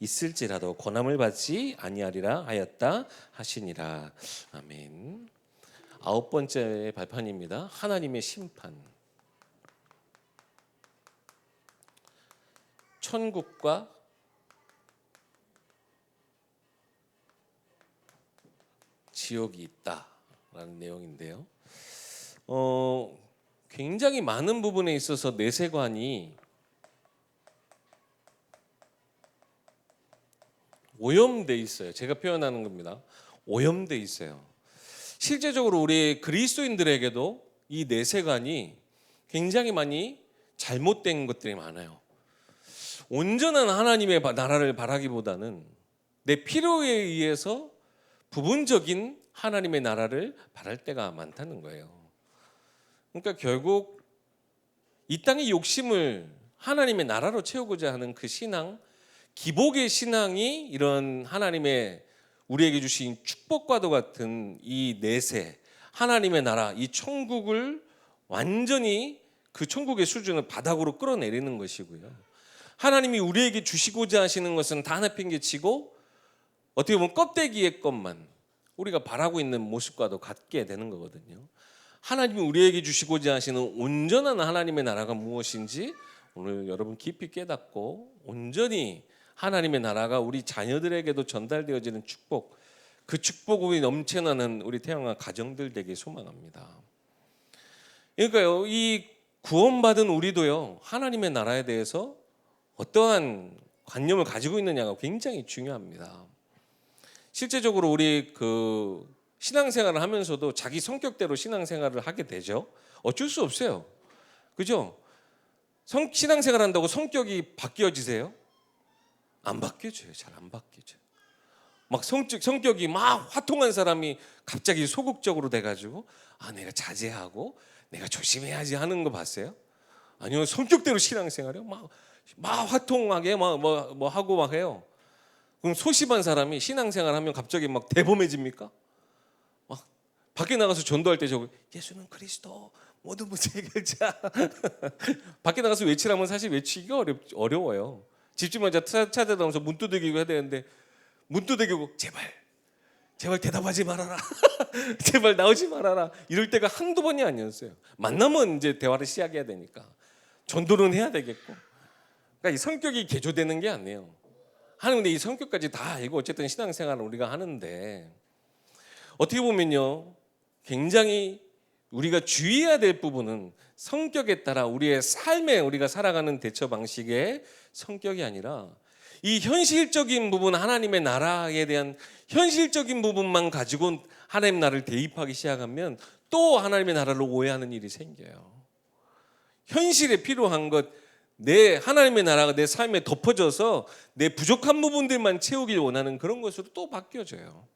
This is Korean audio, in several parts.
있을지라도 권함을 받지 아니하리라 하였다 하시니라. 아멘. 아홉 번째 발판입니다. 하나님의 심판. 천국과 지옥이 있다라는 내용인데요. 어, 굉장히 많은 부분에 있어서 내세관이 오염돼 있어요. 제가 표현하는 겁니다. 오염돼 있어요. 실제적으로 우리 그리스도인들에게도 이 내세관이 굉장히 많이 잘못된 것들이 많아요. 온전한 하나님의 바- 나라를 바라기보다는 내 필요에 의해서 부분적인 하나님의 나라를 바랄 때가 많다는 거예요. 그러니까 결국 이 땅의 욕심을 하나님의 나라로 채우고자 하는 그 신앙, 기복의 신앙이 이런 하나님의 우리에게 주신 축복과도 같은 이 내세, 하나님의 나라, 이 천국을 완전히 그 천국의 수준을 바닥으로 끌어내리는 것이고요. 하나님이 우리에게 주시고자 하시는 것은 다 내팽개치고 어떻게 보면 껍데기의 것만 우리가 바라고 있는 모습과도 같게 되는 거거든요. 하나님이 우리에게 주시고자 하시는 온전한 하나님의 나라가 무엇인지 오늘 여러분 깊이 깨닫고 온전히 하나님의 나라가 우리 자녀들에게도 전달되어지는 축복, 그 축복이 넘쳐나는 우리 태양아 가정들 되게 소망합니다. 그러니까요, 이 구원받은 우리도요, 하나님의 나라에 대해서 어떠한 관념을 가지고 있느냐가 굉장히 중요합니다. 실제적으로 우리 그 신앙생활을 하면서도 자기 성격대로 신앙생활을 하게 되죠. 어쩔 수 없어요. 그죠? 성, 신앙생활 한다고 성격이 바뀌어지세요? 안 바뀌어져요. 잘 안 바뀌어져요. 막 성격, 성격이 막 화통한 사람이 갑자기 소극적으로 돼가지고 아 내가 자제하고 내가 조심해야지 하는 거 봤어요? 아니요 성격대로 신앙생활이요. 막, 막 화통하게 막 뭐 뭐 하고 막 해요. 그럼 소심한 사람이 신앙생활 하면 갑자기 막 대범해집니까? 막 밖에 나가서 전도할 때 저거 예수는 그리스도 모든 문제 해결자 밖에 나가서 외치라면 사실 외치기가 어렵, 어려워요. 집집마다 차- 찾아다니면서 문 두드리고 해야 되는데 문 두드리고 제발 제발 대답하지 말아라 제발 나오지 말아라 이럴 때가 한두 번이 아니었어요. 만나면 이제 대화를 시작해야 되니까 전도는 해야 되겠고 그러니까 이 성격이 개조되는 게 아니에요. 하는 근데 이 성격까지 다 알고 어쨌든 신앙생활을 우리가 하는데 어떻게 보면요 굉장히 우리가 주의해야 될 부분은 성격에 따라 우리의 삶에 우리가 살아가는 대처 방식의 성격이 아니라 이 현실적인 부분 하나님의 나라에 대한 현실적인 부분만 가지고 하나님 나라를 대입하기 시작하면 또 하나님의 나라를 오해하는 일이 생겨요. 현실에 필요한 것 내 하나님의 나라가 내 삶에 덮어져서 내 부족한 부분들만 채우길 원하는 그런 것으로 또 바뀌어져요.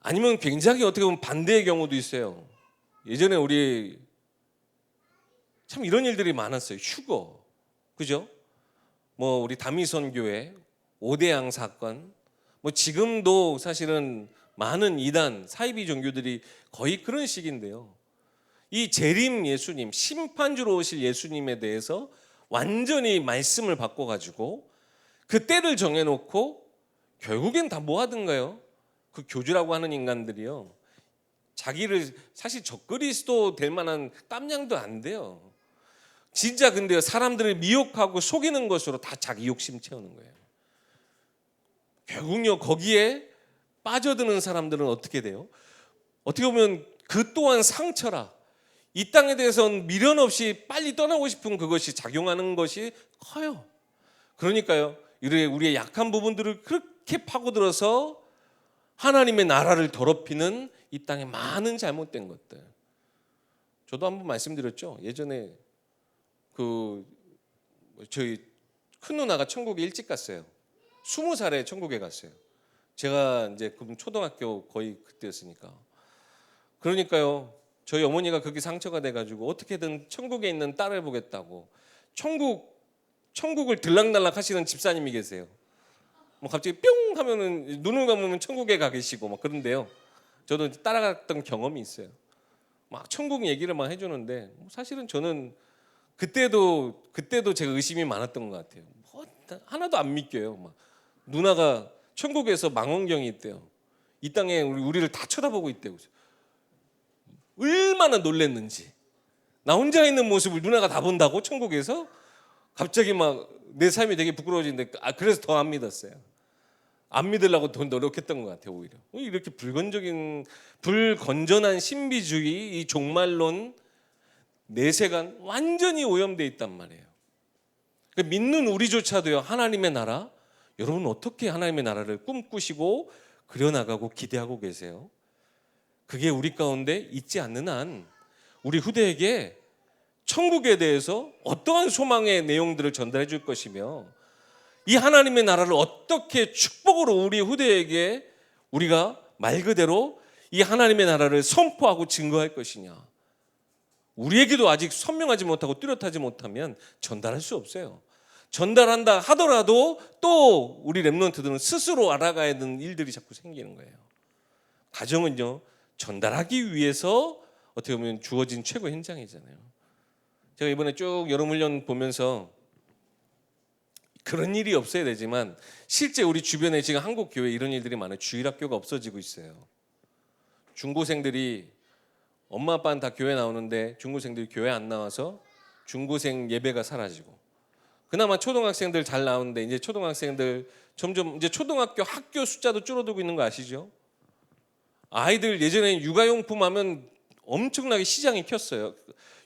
아니면 굉장히 어떻게 보면 반대의 경우도 있어요. 예전에 우리 참 이런 일들이 많았어요. 휴거. 그죠? 뭐 우리 다미선 교회 오대양 사건 뭐 지금도 사실은 많은 이단 사이비 종교들이 거의 그런 식인데요. 이 재림 예수님 심판주로 오실 예수님에 대해서 완전히 말씀을 바꿔 가지고 그 때를 정해 놓고 결국엔 다 뭐 하든가요? 그 교주라고 하는 인간들이요. 자기를 사실 적그리스도 될 만한 깜냥도 안 돼요. 진짜 근데요 사람들을 미혹하고 속이는 것으로 다 자기 욕심 채우는 거예요. 결국요 거기에 빠져드는 사람들은 어떻게 돼요? 어떻게 보면 그 또한 상처라. 이 땅에 대해서는 미련 없이 빨리 떠나고 싶은 그것이 작용하는 것이 커요. 그러니까요 우리의 약한 부분들을 그렇게 파고들어서 하나님의 나라를 더럽히는 이 땅의 많은 잘못된 것들. 저도 한번 말씀드렸죠. 예전에 그 저희 큰 누나가 천국에 일찍 갔어요. 스무 살에 천국에 갔어요. 제가 이제 그럼 초등학교 거의 그때였으니까. 그러니까요. 저희 어머니가 그게 상처가 돼가지고 어떻게든 천국에 있는 딸을 보겠다고 천국 천국을 들락날락 하시는 집사님이 계세요. 뭐 갑자기 뿅 하면은 눈을 감으면 천국에 가 계시고 막 그런데요. 저도 따라갔던 경험이 있어요. 막 천국 얘기를 막 해주는데 뭐 사실은 저는 그때도 그때도 제가 의심이 많았던 것 같아요. 뭐 하나도 안 믿겨요. 막 누나가 천국에서 망원경이 있대요. 이 땅에 우리, 우리를 다 쳐다보고 있대요. 얼마나 놀랬는지. 나 혼자 있는 모습을 누나가 다 본다고 천국에서 갑자기 막 내 삶이 되게 부끄러워지는데 아 그래서 더 안 믿었어요. 안 믿으려고 더 노력했던 것 같아요 오히려. 이렇게 불건적인 불건전한 신비주의 이 종말론 내세관 완전히 오염돼 있단 말이에요. 그러니까 믿는 우리조차도요 하나님의 나라 여러분 어떻게 하나님의 나라를 꿈꾸시고 그려나가고 기대하고 계세요? 그게 우리 가운데 있지 않는 한 우리 후대에게 천국에 대해서 어떠한 소망의 내용들을 전달해 줄 것이며 이 하나님의 나라를 어떻게 축복으로 우리 후대에게 우리가 말 그대로 이 하나님의 나라를 선포하고 증거할 것이냐. 우리에게도 아직 선명하지 못하고 뚜렷하지 못하면 전달할 수 없어요. 전달한다 하더라도 또 우리 랩런트들은 스스로 알아가야 되는 일들이 자꾸 생기는 거예요. 가정은요 전달하기 위해서 어떻게 보면 주어진 최고 현장이잖아요. 제가 이번에 쭉 여름 훈련 보면서 그런 일이 없어야 되지만 실제 우리 주변에 지금 한국 교회 이런 일들이 많아요. 주일학교가 없어지고 있어요. 중고생들이 엄마 아빠는 다 교회 나오는데 중고생들이 교회 안 나와서 중고생 예배가 사라지고 그나마 초등학생들 잘 나오는데 이제 초등학생들 점점 이제 초등학교 학교 숫자도 줄어들고 있는 거 아시죠? 아이들 예전에 육아용품 하면 엄청나게 시장이 켰어요.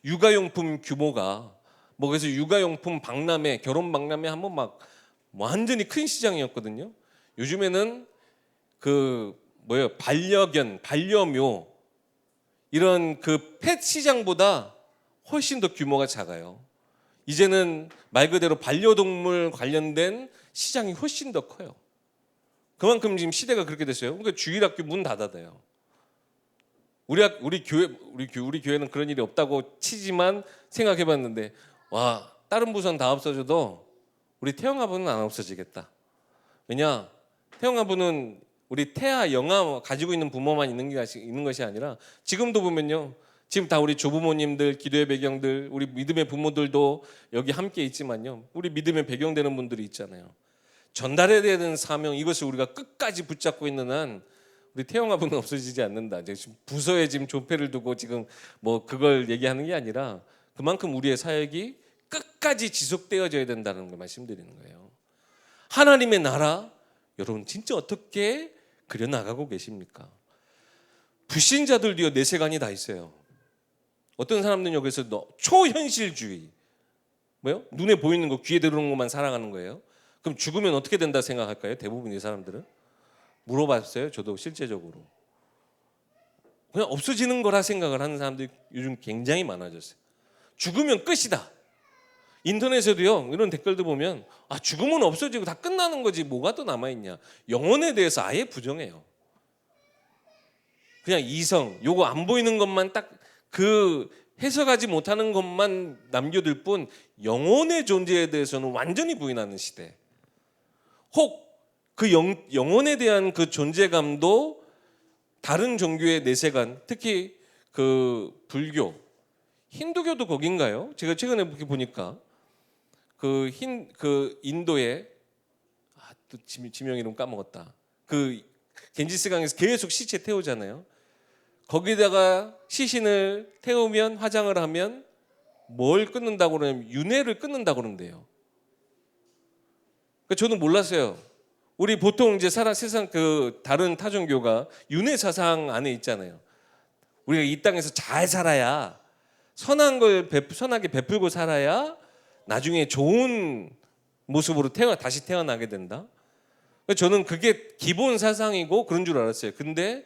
육아용품 규모가 뭐 그래서 육아용품 박람회, 결혼 박람회 한번 막 완전히 큰 시장이었거든요. 요즘에는 그 뭐예요 반려견, 반려묘 이런 그 펫 시장보다 훨씬 더 규모가 작아요. 이제는 말 그대로 반려동물 관련된 시장이 훨씬 더 커요. 그만큼 지금 시대가 그렇게 됐어요. 그러니까 주일학교 문 닫아대요. 우리 학, 우리 교회 우리 교 우리 교회는 그런 일이 없다고 치지만 생각해봤는데 와 다른 부서는 다 없어져도 우리 태영 아부는 안 없어지겠다. 왜냐 태영 아부는 우리 태아 영아 가지고 있는 부모만 있는 것이 아니라 지금도 보면요. 지금 다 우리 조부모님들 기도의 배경들 우리 믿음의 부모들도 여기 함께 있지만요. 우리 믿음의 배경 되는 분들이 있잖아야 전달해야 되는 사명 이것을 우리가 끝까지 붙잡고 있는 한 우리 태영아부는 없어지지 않는다. 지금 부서에 지금 조폐를 두고 지금 뭐 그걸 얘기하는 게 아니라 그만큼 우리의 사역이 끝까지 지속되어져야 된다는 걸 말씀드리는 거예요. 하나님의 나라 여러분 진짜 어떻게 그려 나가고 계십니까? 불신자들도요 내세관이 다 있어요. 어떤 사람들은 여기서 너 초현실주의 뭐요? 눈에 보이는 거 귀에 들어오는 것만 살아가는 거예요. 그럼 죽으면 어떻게 된다 생각할까요? 대부분의 사람들은 물어봤어요. 저도 실제적으로 그냥 없어지는 거라 생각을 하는 사람들이 요즘 굉장히 많아졌어요. 죽으면 끝이다. 인터넷에도요 이런 댓글도 보면 아 죽으면 없어지고 다 끝나는 거지 뭐가 또 남아 있냐 영혼에 대해서 아예 부정해요. 그냥 이성 요거 안 보이는 것만 딱 그 해석하지 못하는 것만 남겨둘 뿐 영혼의 존재에 대해서는 완전히 부인하는 시대. 혹 그 영혼에 대한 그 존재감도 다른 종교의 내세관, 특히 그 불교, 힌두교도 거긴가요? 제가 최근에 보니까 그 흰 그 인도에 아, 또 지명 이름 까먹었다. 그 겐지스강에서 계속 시체 태우잖아요. 거기다가 시신을 태우면 화장을 하면 뭘 끊는다고 그러냐면 윤회를 끊는다고 그러는데요. 그 저는 몰랐어요. 우리 보통 이제 사람 세상 그 다른 타종교가 윤회 사상 안에 있잖아요. 우리가 이 땅에서 잘 살아야 선한 걸 베, 선하게 베풀고 살아야 나중에 좋은 모습으로 태어 다시 태어나게 된다. 저는 그게 기본 사상이고 그런 줄 알았어요. 근데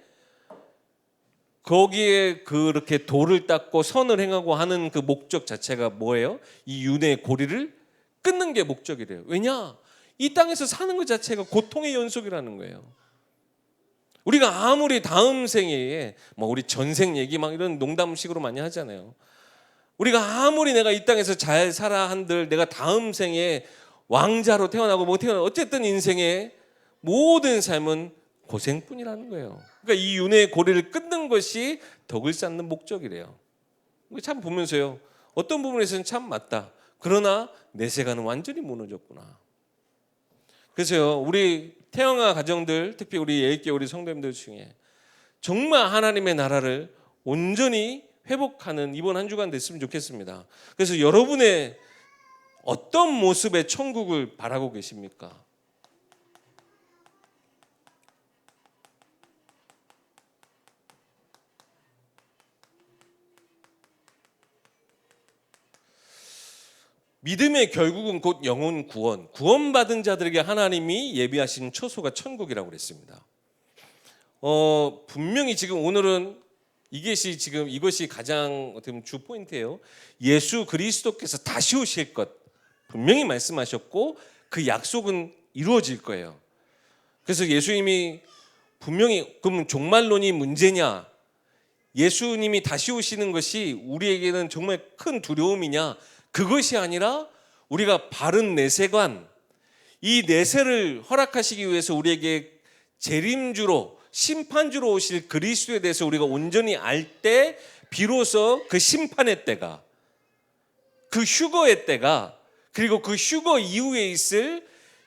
거기에 그렇게 돌을 닦고 선을 행하고 하는 그 목적 자체가 뭐예요? 이 윤회의 고리를 끊는 게 목적이래요. 왜냐? 이 땅에서 사는 것 자체가 고통의 연속이라는 거예요. 우리가 아무리 다음 생에 뭐 우리 전생 얘기 막 이런 농담식으로 많이 하잖아요. 우리가 아무리 내가 이 땅에서 잘 살아 한들 내가 다음 생에 왕자로 태어나고 뭐 태어나 어쨌든 인생의 모든 삶은 고생뿐이라는 거예요. 그러니까 이 윤회의 고리를 끊는 것이 덕을 쌓는 목적이래요. 참 보면서요. 어떤 부분에서는 참 맞다. 그러나 내세가는 완전히 무너졌구나. 그래서요, 우리 태영아 가정들, 특히 우리 예익교 우리 성도님들 중에 정말 하나님의 나라를 온전히 회복하는 이번 한 주간 됐으면 좋겠습니다. 그래서 여러분의 어떤 모습의 천국을 바라고 계십니까? 믿음의 결국은 곧 영혼 구원, 구원받은 자들에게 하나님이 예비하신 처소가 천국이라고 그랬습니다. 어, 분명히 지금 오늘은 이것이 지금 이것이 가장 어떻게 보면 주 포인트예요. 예수 그리스도께서 다시 오실 것 분명히 말씀하셨고 그 약속은 이루어질 거예요. 그래서 예수님이 분명히 그럼 종말론이 문제냐? 예수님이 다시 오시는 것이 우리에게는 정말 큰 두려움이냐? 그것이 아니라 우리가 바른 내세관 이 내세를 허락하시기 위해서 우리에게 재림주로 심판주로 오실 그리스도에 대해서 우리가 온전히 알 때 비로소 그 심판의 때가 그 휴거의 때가 그리고 그 휴거 이후에 있을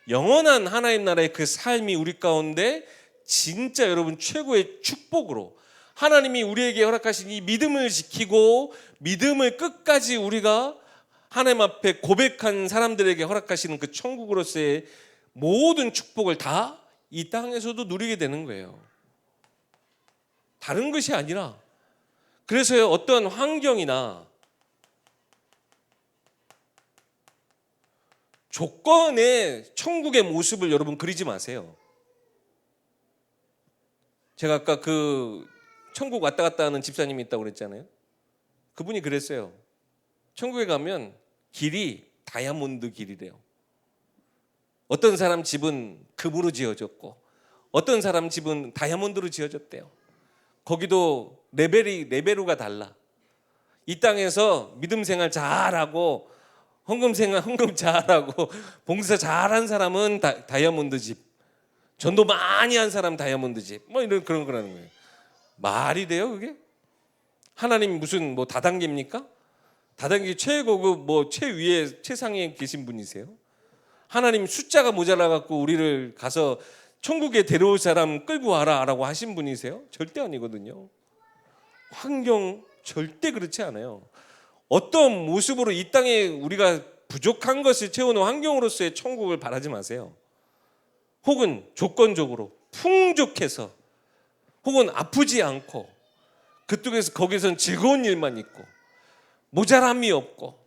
영원한 하나님 나라의 그 삶이 우리 가운데 진짜 여러분 최고의 축복으로 하나님이 우리에게 허락하신 이 믿음을 지키고 믿음을 끝까지 우리가 하나님 앞에 고백한 사람들에게 허락하시는 그 천국으로서의 모든 축복을 다 이 땅에서도 누리게 되는 거예요. 다른 것이 아니라 그래서요 어떤 환경이나 조건의 천국의 모습을 여러분 그리지 마세요. 제가 아까 그 천국 왔다 갔다 하는 집사님이 있다고 그랬잖아요. 그분이 그랬어요. 천국에 가면 길이 다이아몬드 길이래요. 어떤 사람 집은 금으로 지어졌고 어떤 사람 집은 다이아몬드로 지어졌대요. 거기도 레벨이 레벨로가 달라. 이 땅에서 믿음 생활 잘하고 헌금 생활 헌금 잘하고 봉사 잘한 사람은 다, 다이아몬드 집. 전도 많이 한 사람 다이아몬드 집. 뭐 이런 그런 거라는 거예요. 말이 돼요, 그게? 하나님 무슨 뭐 다단계입니까? 다단계 최고급 뭐 최위에 최상에 계신 분이세요? 하나님 숫자가 모자라 갖고 우리를 가서 천국에 데려올 사람 끌고 와라라고 하신 분이세요? 절대 아니거든요. 환경 절대 그렇지 않아요. 어떤 모습으로 이 땅에 우리가 부족한 것을 채우는 환경으로서의 천국을 바라지 마세요. 혹은 조건적으로 풍족해서 혹은 아프지 않고 그쪽에서 거기선 즐거운 일만 있고 모자람이 없고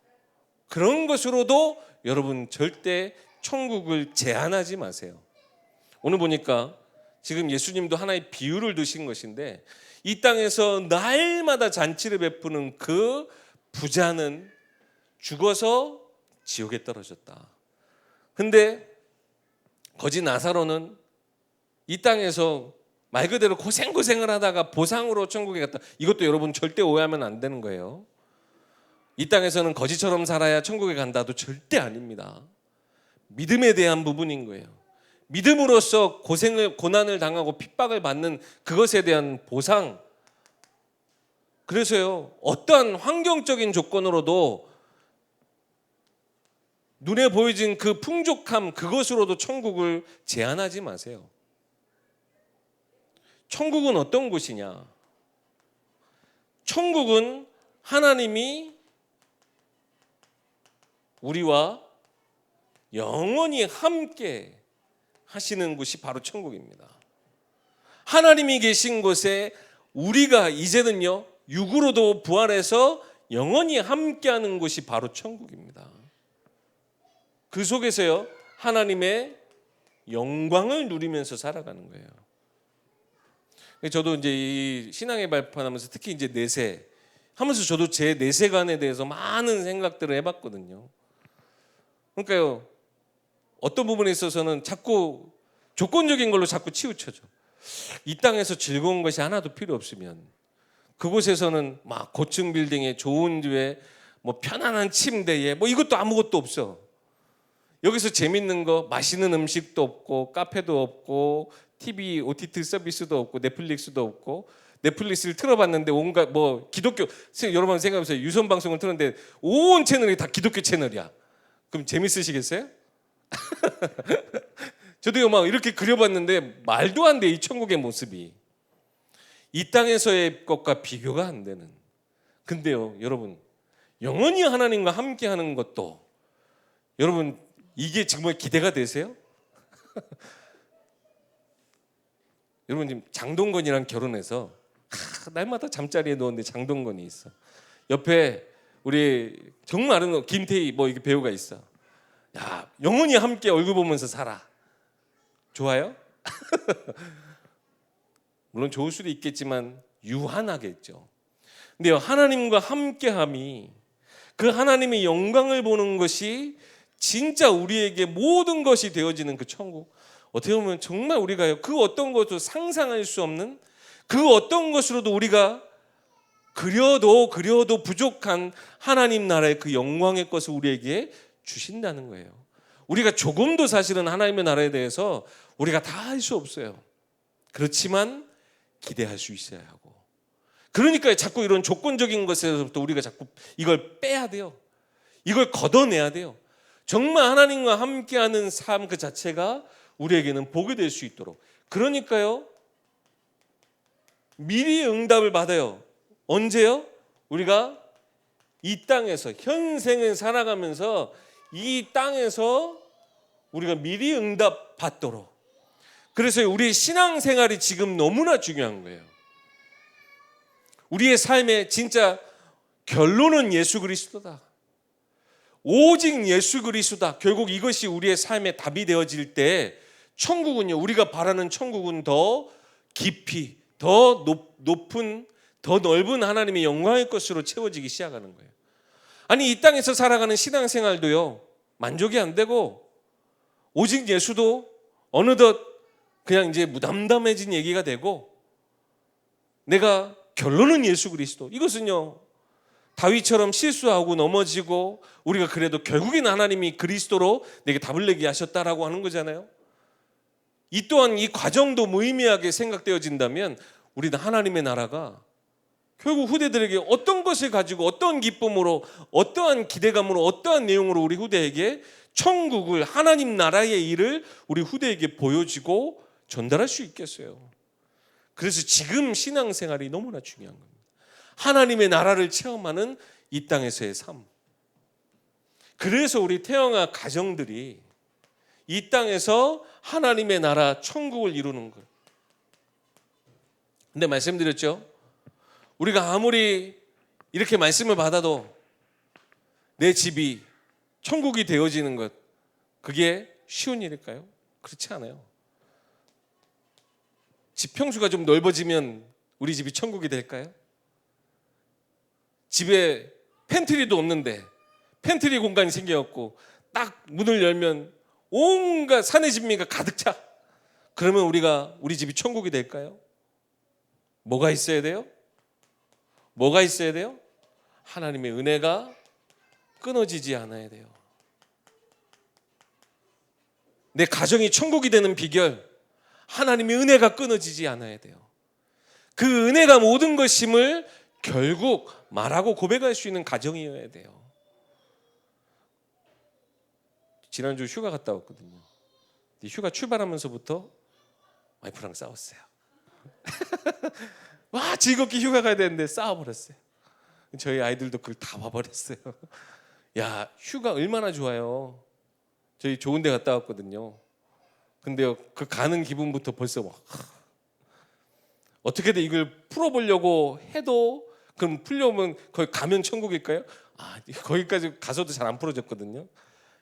그런 것으로도 여러분 절대 천국을 제한하지 마세요. 오늘 보니까 지금 예수님도 하나의 비유를 드신 것인데 이 땅에서 날마다 잔치를 베푸는 그 부자는 죽어서 지옥에 떨어졌다. 근데 거지 나사로는 이 땅에서 말 그대로 고생고생을 하다가 보상으로 천국에 갔다. 이것도 여러분 절대 오해하면 안 되는 거예요. 이 땅에서는 거지처럼 살아야 천국에 간다도 절대 아닙니다. 믿음에 대한 부분인 거예요. 믿음으로써 고생을 고난을 당하고 핍박을 받는 그것에 대한 보상. 그래서요 어떠한 환경적인 조건으로도 눈에 보여진 그 풍족함 그것으로도 천국을 제한하지 마세요. 천국은 어떤 곳이냐? 천국은 하나님이 우리와 영원히 함께 하시는 곳이 바로 천국입니다. 하나님이 계신 곳에 우리가 이제는요, 육으로도 부활해서 영원히 함께하는 곳이 바로 천국입니다. 그 속에서요, 하나님의 영광을 누리면서 살아가는 거예요. 저도 이제 이 신앙의 발판하면서 특히 이제 내세 하면서 저도 제 내세관에 대해서 많은 생각들을 해봤거든요. 그러니까요, 어떤 부분에 있어서는 자꾸 조건적인 걸로 자꾸 치우쳐져. 이 땅에서 즐거운 것이 하나도 필요 없으면 그곳에서는 막 고층 빌딩에 좋은 집에 뭐 편안한 침대에 뭐 이것도 아무것도 없어. 여기서 재밌는 거 맛있는 음식도 없고 카페도 없고 TV OTT 서비스도 없고 넷플릭스도 없고 넷플릭스를 틀어봤는데 온갖 뭐 기독교 여러분 생각해보세요 유선 방송을 틀었는데 온 채널이 다 기독교 채널이야. 그럼 재밌으시겠어요? 저도요 막 이렇게 그려봤는데 말도 안 돼 이 천국의 모습이 이 땅에서의 것과 비교가 안 되는. 근데요 여러분 영원히 하나님과 함께하는 것도 여러분 이게 정말 기대가 되세요? 여러분 지금 장동건이랑 결혼해서 아, 날마다 잠자리에 누웠는데 장동건이 있어. 옆에 우리 정말 아는 김태희 뭐 이게 배우가 있어. 야 영원히 함께 얼굴 보면서 살아. 좋아요? 물론 좋을 수도 있겠지만 유한하겠죠. 근데요 하나님과 함께함이 그 하나님의 영광을 보는 것이 진짜 우리에게 모든 것이 되어지는 그 천국. 어떻게 보면 정말 우리가요 그 어떤 것도 상상할 수 없는 그 어떤 것으로도 우리가 그려도 그려도 부족한 하나님 나라의 그 영광의 것을 우리에게 주신다는 거예요. 우리가 조금도 사실은 하나님의 나라에 대해서 우리가 다 할 수 없어요. 그렇지만 기대할 수 있어야 하고. 그러니까 자꾸 이런 조건적인 것에서부터 우리가 자꾸 이걸 빼야 돼요. 이걸 걷어내야 돼요. 정말 하나님과 함께하는 삶 그 자체가 우리에게는 복이 될 수 있도록. 그러니까요. 미리 응답을 받아요. 언제요? 우리가 이 땅에서 현생을 살아가면서 이 땅에서 우리가 미리 응답 받도록. 그래서 우리 신앙 생활이 지금 너무나 중요한 거예요. 우리의 삶의 진짜 결론은 예수 그리스도다. 오직 예수 그리스도다. 결국 이것이 우리의 삶의 답이 되어질 때 천국은요. 우리가 바라는 천국은 더 깊이 더 높, 높은 더 넓은 하나님의 영광의 것으로 채워지기 시작하는 거예요. 아니 이 땅에서 살아가는 신앙생활도요. 만족이 안 되고 오직 예수도 어느덧 그냥 이제 무담담해진 얘기가 되고 내가 결론은 예수 그리스도 이것은요 다윗처럼 실수하고 넘어지고 우리가 그래도 결국엔 하나님이 그리스도로 내게 답을 내게 하셨다라고 하는 거잖아요. 이 또한 이 과정도 무의미하게 생각되어진다면 우리는 하나님의 나라가 결국 후대들에게 어떤 것을 가지고 어떤 기쁨으로 어떠한 기대감으로 어떠한 내용으로 우리 후대에게 천국을 하나님 나라의 일을 우리 후대에게 보여지고 전달할 수 있겠어요. 그래서 지금 신앙생활이 너무나 중요한 겁니다. 하나님의 나라를 체험하는 이 땅에서의 삶. 그래서 우리 태영아 가정들이 이 땅에서 하나님의 나라 천국을 이루는 것. 근데 말씀드렸죠. 우리가 아무리 이렇게 말씀을 받아도 내 집이 천국이 되어지는 것 그게 쉬운 일일까요? 그렇지 않아요. 집 평수가 좀 넓어지면 우리 집이 천국이 될까요? 집에 팬트리도 없는데 팬트리 공간이 생겨갖고 딱 문을 열면 온갖 산의 진미가 가득 차. 그러면 우리가 우리 집이 천국이 될까요? 뭐가 있어야 돼요? 뭐가 있어야 돼요? 하나님의 은혜가 끊어지지 않아야 돼요. 내 가정이 천국이 되는 비결, 하나님의 은혜가 끊어지지 않아야 돼요. 그 은혜가 모든 것임을 결국 말하고 고백할 수 있는 가정이어야 돼요. 지난주 휴가 갔다 왔거든요. 휴가 출발하면서부터 와이프랑 싸웠어요. 와 즐겁게 휴가 가야 되는데 싸워버렸어요. 저희 아이들도 그걸 다 봐버렸어요. 야 휴가 얼마나 좋아요. 저희 좋은데 갔다 왔거든요. 근데요 그 가는 기분부터 벌써 막 어떻게든 이걸 풀어보려고 해도 그럼 풀려면 거기 가면 천국일까요? 아 거기까지 가서도 잘 안 풀어졌거든요.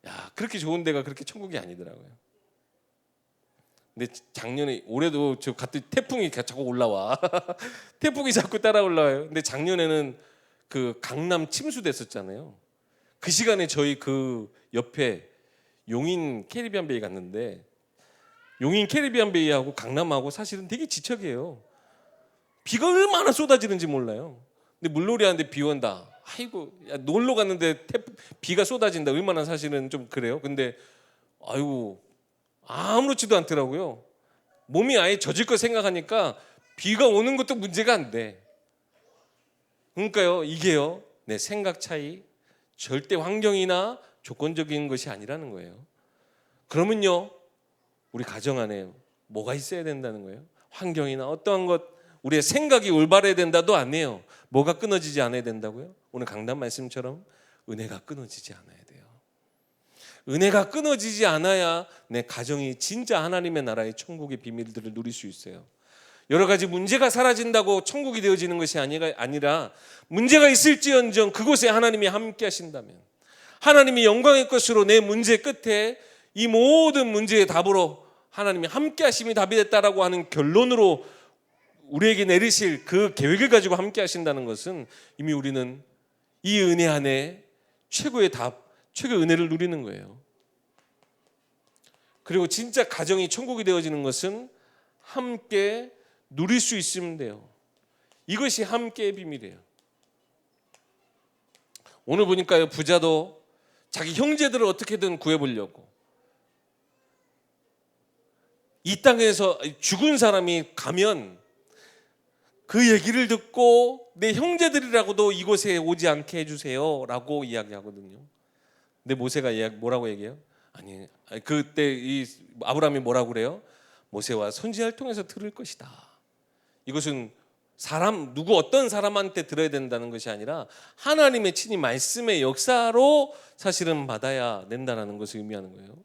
야 그렇게 좋은 데가 그렇게 천국이 아니더라고요. 근데 작년에 올해도 저 갔더니 태풍이 자꾸 올라와. 태풍이 자꾸 따라 올라와요. 근데 작년에는 그 강남 침수됐었잖아요. 그 시간에 저희 그 옆에 용인 캐리비안 베이 갔는데 용인 캐리비안 베이하고 강남하고 사실은 되게 지척이에요. 비가 얼마나 쏟아지는지 몰라요. 근데 물놀이 하는데 비 온다. 아이고 야, 놀러 갔는데 태풍, 비가 쏟아진다. 얼마나 사실은 좀 그래요. 근데 아이고 아무렇지도 않더라고요. 몸이 아예 젖을 거 생각하니까 비가 오는 것도 문제가 안 돼. 그러니까요, 이게요, 내 생각 차이, 절대 환경이나 조건적인 것이 아니라는 거예요. 그러면요, 우리 가정 안에 뭐가 있어야 된다는 거예요? 환경이나 어떠한 것 우리의 생각이 올바라야 된다도 아니에요. 뭐가 끊어지지 않아야 된다고요? 오늘 강단 말씀처럼 은혜가 끊어지지 않아야 돼요. 은혜가 끊어지지 않아야 내 가정이 진짜 하나님의 나라의 천국의 비밀들을 누릴 수 있어요. 여러 가지 문제가 사라진다고 천국이 되어지는 것이 아니라, 문제가 있을지언정 그곳에 하나님이 함께 하신다면 하나님이 영광의 것으로 내 문제 끝에 이 모든 문제의 답으로 하나님이 함께 하심이 답이 됐다라고 하는 결론으로 우리에게 내리실 그 계획을 가지고 함께 하신다는 것은 이미 우리는 이 은혜 안에 최고의 답, 최고의 은혜를 누리는 거예요. 그리고 진짜 가정이 천국이 되어지는 것은 함께 누릴 수 있으면 돼요. 이것이 함께의 비밀이에요. 오늘 보니까요 부자도 자기 형제들을 어떻게든 구해보려고 이 땅에서 죽은 사람이 가면 그 얘기를 듣고 내 형제들이라고도 이곳에 오지 않게 해주세요 라고 이야기하거든요. 근데 모세가 뭐라고 얘기해요? 아니, 그때 이 아브라함이 뭐라고 그래요? 모세와 선지자를 통해서 들을 것이다. 이것은 사람 누구 어떤 사람한테 들어야 된다는 것이 아니라 하나님의 친히 말씀의 역사로 사실은 받아야 된다라는 것을 의미하는 거예요.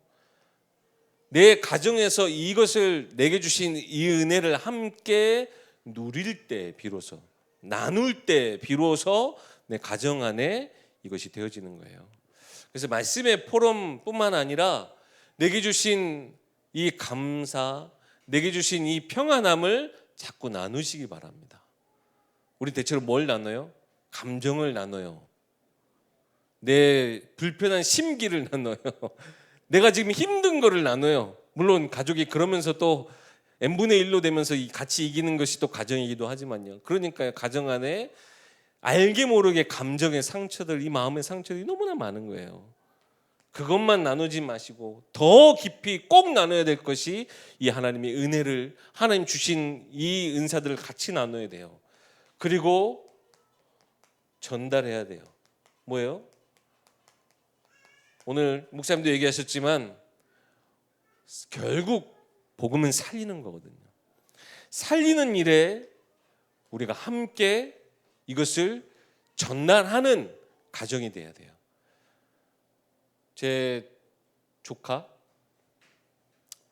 내 가정에서 이것을 내게 주신 이 은혜를 함께 누릴 때 비로소 나눌 때 비로소 내 가정 안에 이것이 되어지는 거예요. 그래서 말씀의 포럼뿐만 아니라 내게 주신 이 감사, 내게 주신 이 평안함을 자꾸 나누시기 바랍니다. 우리 대체로 뭘 나눠요? 감정을 나눠요. 내 불편한 심기를 나눠요. 내가 지금 힘든 거를 나눠요. 물론 가족이 그러면서 또 n분의 1로 되면서 이 같이 이기는 것이 또 가정이기도 하지만요. 그러니까 가정 안에 알게 모르게 감정의 상처들, 이 마음의 상처들이 너무나 많은 거예요. 그것만 나누지 마시고 더 깊이 꼭 나눠야 될 것이 이 하나님의 은혜를 하나님 주신 이 은사들을 같이 나눠야 돼요. 그리고 전달해야 돼요. 뭐예요? 오늘 목사님도 얘기하셨지만 결국 복음은 살리는 거거든요. 살리는 일에 우리가 함께 이것을 전달하는 가정이 돼야 돼요. 제 조카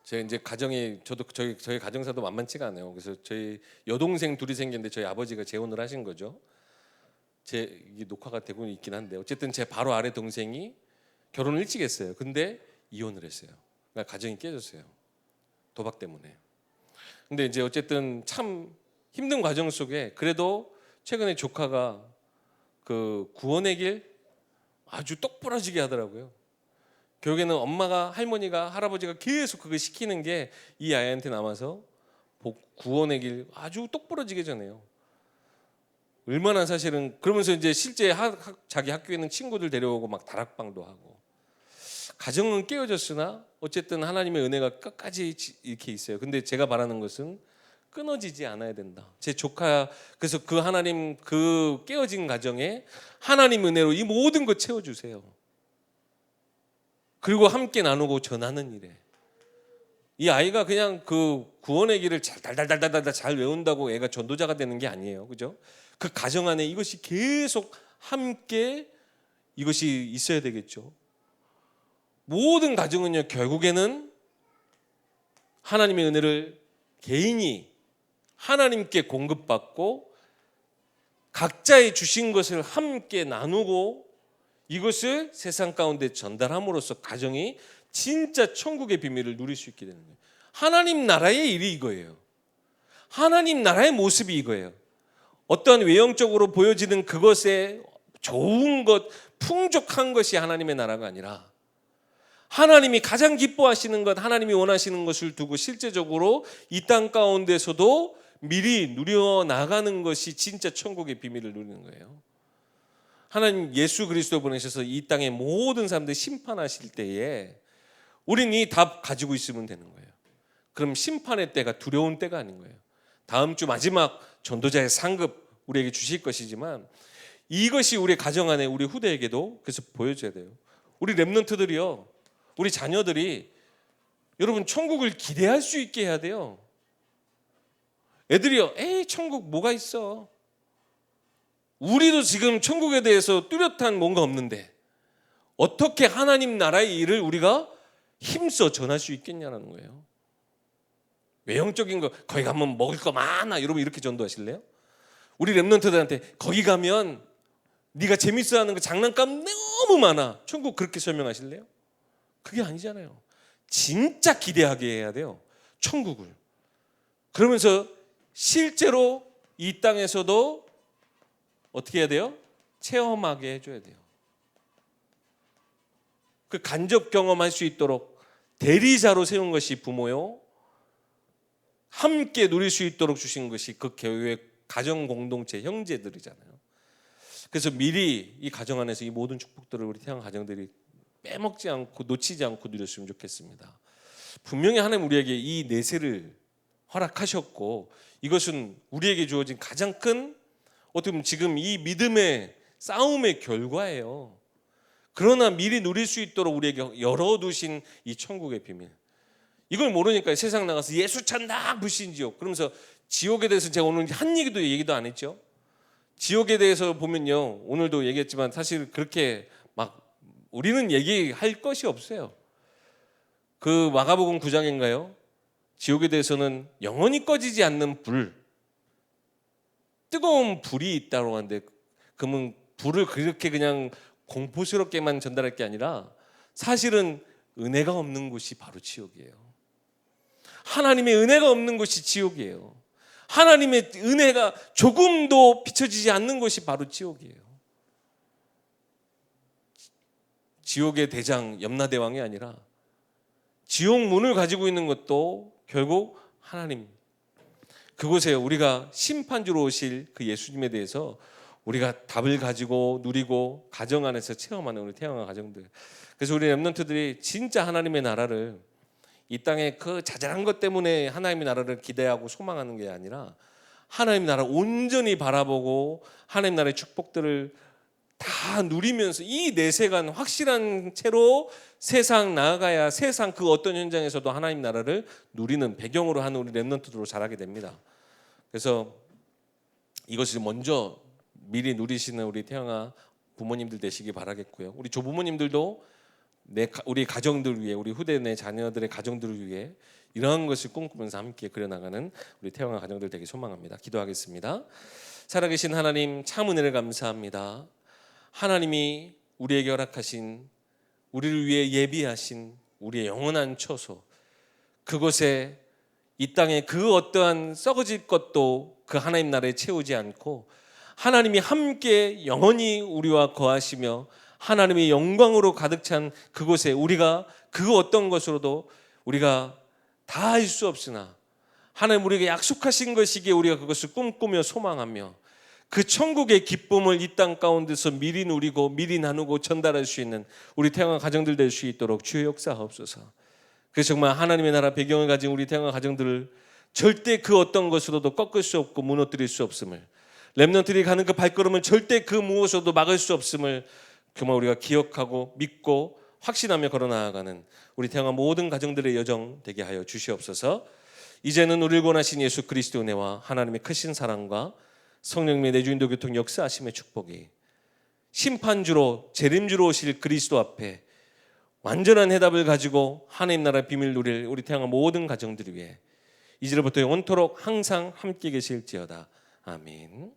제 이제 가정이 저도 저희 저희 가정사도 만만치가 않아요. 그래서 저희 여동생 둘이 생겼는데 저희 아버지가 재혼을 하신 거죠. 제 녹화가 되고 있긴 한데 어쨌든 제 바로 아래 동생이 결혼을 일찍 했어요. 근데 이혼을 했어요. 그러니까 가정이 깨졌어요. 도박 때문에. 근데 이제 어쨌든 참 힘든 과정 속에 그래도 최근에 조카가 그 구원의 길 아주 똑부러지게 하더라고요. 결국에는 엄마가 할머니가 할아버지가 계속 그거 시키는 게 이 아이한테 남아서 복- 구원의 길 아주 똑부러지게 전해요. 얼마나 사실은 그러면서 이제 실제 하- 학- 자기 학교에는 친구들 데려오고 막 다락방도 하고 가정은 깨어졌으나 어쨌든 하나님의 은혜가 끝까지 지- 이렇게 있어요. 근데 제가 바라는 것은 끊어지지 않아야 된다. 제 조카 그래서 그 하나님 그 깨어진 가정에 하나님 은혜로 이 모든 것 채워 주세요. 그리고 함께 나누고 전하는 일에 이 아이가 그냥 그 구원의 길을 잘 달달달달달 잘 외운다고 애가 전도자가 되는 게 아니에요. 그죠? 그 가정 안에 이것이 계속 함께 이것이 있어야 되겠죠. 모든 가정은요 결국에는 하나님의 은혜를 개인이 하나님께 공급받고 각자의 주신 것을 함께 나누고 이것을 세상 가운데 전달함으로써 가정이 진짜 천국의 비밀을 누릴 수 있게 되는 거예요. 하나님 나라의 일이 이거예요. 하나님 나라의 모습이 이거예요. 어떤 외형적으로 보여지는 그것에 좋은 것, 풍족한 것이 하나님의 나라가 아니라 하나님이 가장 기뻐하시는 것, 하나님이 원하시는 것을 두고 실제적으로 이 땅 가운데서도 미리 누려 나가는 것이 진짜 천국의 비밀을 누리는 거예요. 하나님 예수 그리스도 보내셔서 이 땅의 모든 사람들 심판하실 때에 우린 이 답 가지고 있으면 되는 거예요. 그럼 심판의 때가 두려운 때가 아닌 거예요. 다음 주 마지막 전도자의 상급 우리에게 주실 것이지만 이것이 우리 가정 안에 우리 후대에게도 그래서 보여줘야 돼요. 우리 렘넌트들이요. 우리 자녀들이 여러분 천국을 기대할 수 있게 해야 돼요. 애들이요, 에이 천국 뭐가 있어? 우리도 지금 천국에 대해서 뚜렷한 뭔가 없는데 어떻게 하나님 나라의 일을 우리가 힘써 전할 수 있겠냐는 거예요. 외형적인 거 거기 가면 먹을 거 많아. 여러분 이렇게 전도하실래요? 우리 랩런트들한테 거기 가면 네가 재밌어하는 그 장난감 너무 많아. 천국 그렇게 설명하실래요? 그게 아니잖아요. 진짜 기대하게 해야 돼요. 천국을. 그러면서 실제로 이 땅에서도 어떻게 해야 돼요? 체험하게 해줘야 돼요. 그 간접 경험할 수 있도록 대리자로 세운 것이 부모요. 함께 누릴 수 있도록 주신 것이 그 교회 가정 공동체 형제들이잖아요. 그래서 미리 이 가정 안에서 이 모든 축복들을 우리 태양 가정들이 빼먹지 않고 놓치지 않고 누렸으면 좋겠습니다. 분명히 하나님 우리에게 이 내세를 허락하셨고 이것은 우리에게 주어진 가장 큰 어떻게 보면 지금 이 믿음의 싸움의 결과예요. 그러나 미리 누릴 수 있도록 우리에게 열어두신 이 천국의 비밀. 이걸 모르니까 세상 나가서 예수 찬다 불신지옥 그러면서 지옥에 대해서 제가 오늘 한 얘기도 얘기도 안 했죠. 지옥에 대해서 보면요 오늘도 얘기했지만 사실 그렇게 막 우리는 얘기할 것이 없어요. 그 마가복음 9장인가요? 지옥에 대해서는 영원히 꺼지지 않는 불, 뜨거운 불이 있다고 하는데 그러면 불을 그렇게 그냥 공포스럽게만 전달할 게 아니라 사실은 은혜가 없는 곳이 바로 지옥이에요. 하나님의 은혜가 없는 곳이 지옥이에요. 하나님의 은혜가 조금도 비춰지지 않는 곳이 바로 지옥이에요. 지옥의 대장 염라대왕이 아니라 지옥 문을 가지고 있는 것도 결국 하나님. 그곳에 우리가 심판주로 오실 그 예수님에 대해서 우리가 답을 가지고 누리고 가정 안에서 체험하는 우리 태양아 가정들. 그래서 우리 렘넌트들이 진짜 하나님의 나라를 이 땅에 그 자잘한 것 때문에 하나님의 나라를 기대하고 소망하는 게 아니라 하나님 나라 온전히 바라보고 하나님 나라의 축복들을 다 누리면서 이 내세간 확실한 채로 세상 나아가야 세상 그 어떤 현장에서도 하나님 나라를 누리는 배경으로 하는 우리 렘넌트들로 자라게 됩니다. 그래서 이것을 먼저 미리 누리시는 우리 태영아 부모님들 되시기 바라겠고요. 우리 조부모님들도 내 가- 우리 가정들 위해 우리 후대 내 자녀들의 가정들을 위해 이러한 것을 꿈꾸면서 함께 그려나가는 우리 태영아 가정들 되기 소망합니다. 기도하겠습니다. 살아계신 하나님 참 은혜를 감사합니다. 하나님이 우리에게 허락하신 우리를 위해 예비하신 우리의 영원한 처소. 그곳에 이 땅에 그 어떠한 썩어질 것도 그 하나님 나라에 채우지 않고 하나님이 함께 영원히 우리와 거하시며 하나님의 영광으로 가득 찬 그곳에 우리가 그 어떤 것으로도 우리가 다할수 없으나 하나님 우리에게 약속하신 것이기에 우리가 그것을 꿈꾸며 소망하며 그 천국의 기쁨을 이 땅 가운데서 미리 누리고 미리 나누고 전달할 수 있는 우리 태양아 가정들 될 수 있도록 주의 역사하옵소서. 그래서 정말 하나님의 나라 배경을 가진 우리 태양아 가정들을 절대 그 어떤 것으로도 꺾을 수 없고 무너뜨릴 수 없음을 렘넌트들이 가는 그 발걸음을 절대 그 무엇으로도 막을 수 없음을 정말 우리가 기억하고 믿고 확신하며 걸어 나아가는 우리 태양아 모든 가정들의 여정 되게 하여 주시옵소서. 이제는 우리를 권하신 예수 그리스도 은혜와 하나님의 크신 사랑과 성령님의 내주인도 교통 역사하심의 축복이 심판주로 재림주로 오실 그리스도 앞에 완전한 해답을 가지고 하나님 나라 비밀 누릴 우리 태양아 모든 가정들 위해 이제부터 영원토록 항상 함께 계실지어다. 아멘.